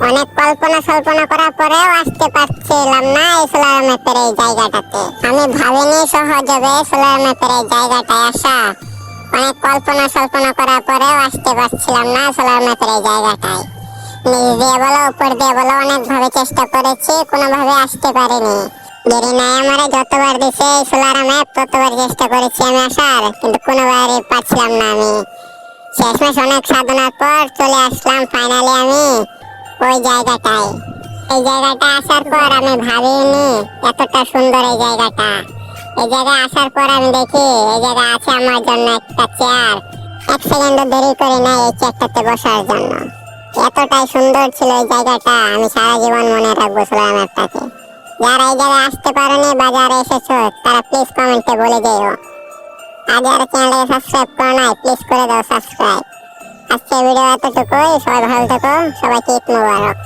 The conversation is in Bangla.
অনেক কল্পনা স্বল্পনা করার পরেও আসতে পারছিলাম না এই সোলার ম্যাপের এই জায়গাটাতে। আমি ভাবিনি সহজ হবে সোলার ম্যাপের এই জায়গাটায় আসা। অনেক কল্পনা স্বল্পনা করার পরেও আসতে পারছিলাম না সোলার ম্যাপের এই জায়গাটায়। নিচ দিয়ে বলো, উপর দিয়ে বলো অনেক ভাবে চেষ্টা করেছি, কোনোভাবে আসতে পারিনি। দেরি নাই আমারে, যতবার দিছে এই সোলার ম্যাপ ততবার চেষ্টা করেছি আমি আসার, কিন্তু কোনোবারই পাচ্ছিলাম না আমি। শেষমেশ অনেক সাধনার পর চলে আসলাম ফাইনালি আমি। ওই জায়গাটায়। এই জায়গাটা আসার পর আমি ভাবিনি এতটা সুন্দর এই জায়গাটা। এই জায়গায় আসার পর আমি দেখি এই জায়গায় আছে আমার জন্য একটা চেয়ার। এক সেকেন্ড দেরি করি না এই চেয়ারটাতে বসার জন্য। এতটাই সুন্দর ছিল এই জায়গাটা, আমি সারা জীবন মনে রাখব সোলার ম্যাপটাকে যারা এই জায়গায় আসতে পারেনি বা যারা এসেছ, তারা প্লিজ কমেন্টে বলে যেও। আর যারা চ্যানেলটাকে সাবস্ক্রাইব করো নাই প্লিজ করে দাও সাবস্ক্রাইব আজকে ভিডিও এতটুকুই। সবাই ভালো থেকো। সবাইকে ঈদ মোবারক।